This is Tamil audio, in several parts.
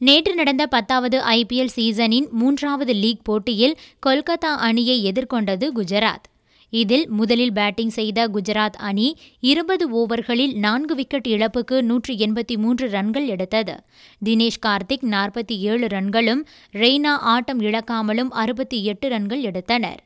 நேற்று நடந்த பத்தாவது ஐபிஎல் சீசனின் மூன்றாவது லீக் போட்டியில் கொல்கத்தா அணியை எதிர்கொண்டது குஜராத். இதில் முதலில் பேட்டிங் செய்த குஜராத் அணி இருபது ஓவர்களில் நான்கு விக்கெட் இழப்புக்கு நூற்றி எண்பத்தி மூன்று ரன்கள் எடுத்தது. தினேஷ் கார்த்திக் நாற்பத்தி ஏழு ரன்களும் ரெய்னா ஆட்டம் இழக்காமலும் அறுபத்தி எட்டு ரன்கள் எடுத்தனர்.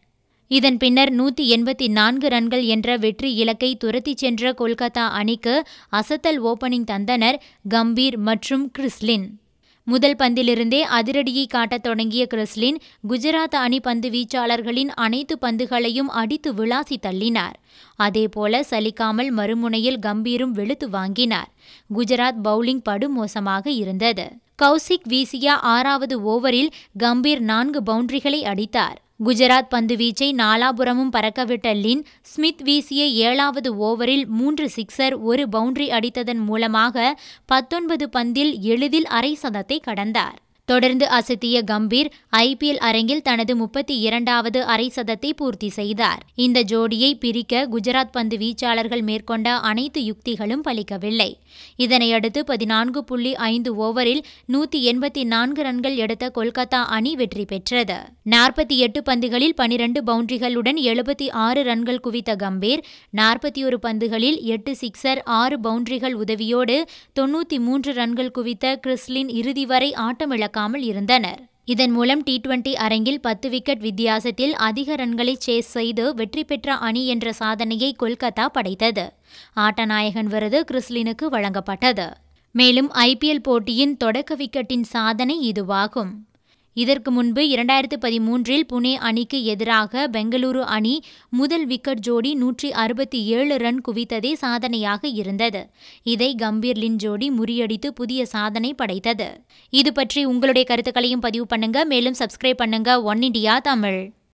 இதன் பின்னர் நூற்றி எண்பத்தி நான்கு ரன்கள் என்ற வெற்றி இலக்கை துரத்திச் சென்ற கொல்கத்தா அணிக்கு அசத்தல் ஓபனிங் தந்தனர் கம்பீர் மற்றும் கிறிஸ்லின். முதல் பந்திலிருந்தே அதிரடியை காட்டத் தொடங்கிய கிறிஸ்லின் குஜராத் அணி பந்து வீச்சாளர்களின் அனைத்து பந்துகளையும் அடித்து விளாசி தள்ளினார். அதேபோல சலிக்காமல் மறுமுனையில் கம்பீரும் வெளுத்து வாங்கினார். குஜராத் பவுலிங் படுமோசமாக இருந்தது. கௌசிக் வீசிய ஆறாவது ஓவரில் கம்பீர் நான்கு பவுண்டரிகளை அடித்தார். குஜராத் பந்துவீச்சை நாலாபுரமும் பறக்கவிட்ட லின் ஸ்மித் வீசிய ஏழாவது ஓவரில் மூன்று சிக்ஸர் ஒரு பவுண்டரி அடித்ததன் மூலமாக பத்தொன்பது பந்தில் எளிதில் அரை சதத்தை கடந்தார். தொடர்ந்து அசத்திய கம்பீர் ஐபிஎல் அரங்கில் தனது முப்பத்தி இரண்டாவது அரை சதத்தை பூர்த்தி செய்தார். இந்த ஜோடியை பிரிக்க குஜராத் பந்து வீச்சாளர்கள் மேற்கொண்ட அனைத்து யுக்திகளும் பலிக்கவில்லை. இதனையடுத்து பதினான்கு புள்ளி ஐந்து ஓவரில் நூத்தி எண்பத்தி நான்கு ரன்கள் எடுத்த கொல்கத்தா அணி வெற்றி பெற்றது. நாற்பத்தி எட்டு பந்துகளில் பனிரண்டு பவுண்டரிகளுடன் எழுபத்தி ஆறு ரன்கள் குவித்த கம்பீர் நாற்பத்தி ஒரு பந்துகளில் எட்டு சிக்ஸர் ஆறு பவுண்டரிகள் உதவியோடு தொன்னூத்தி மூன்று ரன்கள் குவித்த கிறிஸ்லின் இறுதி வரை ஆட்டமிழக்க இழக்காமல் இருந்தனர். இதன் மூலம் டி டுவெண்டி அரங்கில் பத்து விக்கெட் வித்தியாசத்தில் அதிக ரன்களை சேஸ் செய்து வெற்றி பெற்ற அணி என்ற சாதனையை கொல்கத்தா படைத்தது. ஆட்டநாயகன் விருது கிறிஸ்லினுக்கு வழங்கப்பட்டது. மேலும் ஐபிஎல் போட்டியின் தொடக்க விக்கெட்டின் சாதனை இதுவாகும். இதற்கு முன்பு இரண்டாயிரத்து பதிமூன்றில் புனே அணிக்கு எதிராக பெங்களூரு அணி முதல் விக்கெட் ஜோடி நூற்றி அறுபத்தி ஏழு ரன் குவித்ததே சாதனையாக இருந்தது. இதை கம்பீர் லின் ஜோடி முறியடித்து புதிய சாதனை படைத்தது. இது பற்றி உங்களுடைய கருத்துக்களையும் பதிவு பண்ணுங்க. மேலும் சப்ஸ்கிரைப் பண்ணுங்க. One India Tamil.